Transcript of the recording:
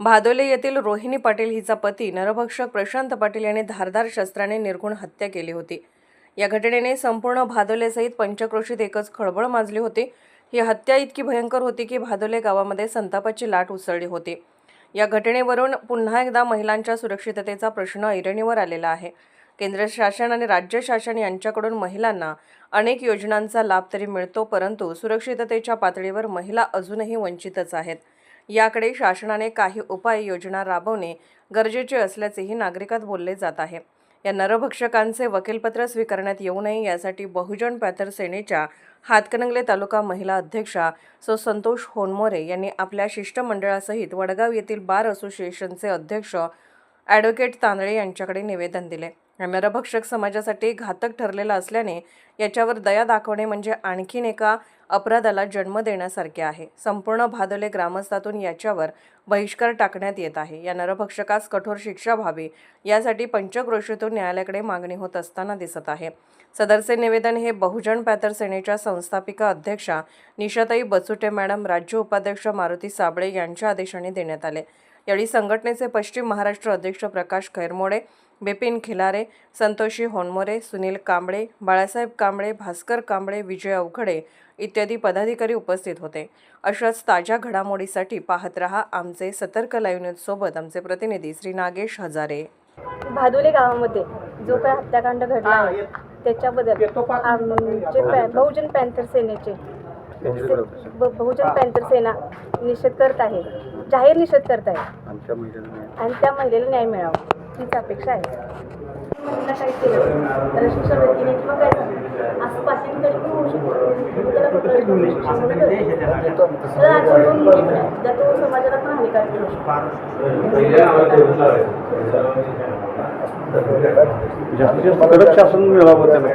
भादोले येथील रोहिणी पाटील हिचा पती नरभक्षक प्रशांत पाटील यांनी धारदार शस्त्राने निर्घुण हत्या केली होती. या घटनेने संपूर्ण भादोलेसहित पंचक्रोशीत एकच खळबळ माजली होती. ही हत्या इतकी भयंकर होती की भादोले गावामध्ये संतापाची लाट उसळली होती. या घटनेवरून पुन्हा एकदा महिलांच्या सुरक्षिततेचा प्रश्न ऐरणीवर आलेला आहे. केंद्र शासन आणि राज्य शासन यांच्याकडून महिलांना अनेक योजनांचा लाभ तरी मिळतो परंतु सुरक्षिततेच्या पातळीवर महिला अजूनही वंचितच आहेत. याकडे शासनाने काही उपाय योजना राबवणे गरजेचे असल्याचेही नागरिकात बोलले जात आहे. या नरभक्षकांचे वकीलपत्र स्वीकारण्यात येऊ नये यासाठी बहुजन पॅथर सेनेच्या हातकणंगले तालुका महिला अध्यक्षा सो संतोष होनमोरे यांनी आपल्या शिष्टमंडळासहित वडगाव येथील बार असोसिएशनचे अध्यक्ष ॲडव्होकेट तांदळे यांच्याकडे निवेदन दिले. नरभक्षक समाजासाठी घातक ठरलेला असल्याने याच्यावर दया दाखवणे म्हणजे आणखीन एका अपराधाला जन्म देण्यासारखे आहे. संपूर्ण भादोले ग्रामस्थातून याच्यावर बहिष्कार टाकण्यात येत आहे. या नरभक्षकास कठोर शिक्षा व्हावी यासाठी पंचक्रोशीतून न्यायालयाकडे मागणी होत असताना दिसत आहे. सदरचे निवेदन हे बहुजन पॅथर सेनेच्या संस्थापिका अध्यक्षा निशाताई बचुटे मॅडम राज्य उपाध्यक्ष मारुती साबळे यांच्या आदेशाने देण्यात आले. यावेळी संघटनेचे पश्चिम महाराष्ट्र अध्यक्ष प्रकाश खैरमोडे बिपिन खिलारे संतोषी होनमोरे सुनील कांबळे बाळासाहेब कांबळे भास्कर कांबळे विजय अवखडे इत्यादी पदाधिकारी उपस्थित होते. अशाच ताज्या घडामोडीसाठी पाहत रहा आमचे सतर्क लाईव्ह न्यूज सोबत आमचे प्रतिनिधी श्री नागेश हजारे. भादुले गावामध्ये जो काही हत्याकांड घडला आहे त्याच्याबद्दल आमचे पॅ- बहुजन पॅन्थर सेनेचे बहुजन पॅन्थर सेना निषेध करत आहे. जाहीर निषेध करत आहे. आणि त्या महिलेला न्याय मिळावा. हीच अपेक्षा आहे. महिला काय केलं? तर शिक्षा व्यक्तीने किंवा काय असं पण होऊ शकतो? त्याला समाजाला पण हानिकारक शकतो कडक शासन मिळावं त्याला.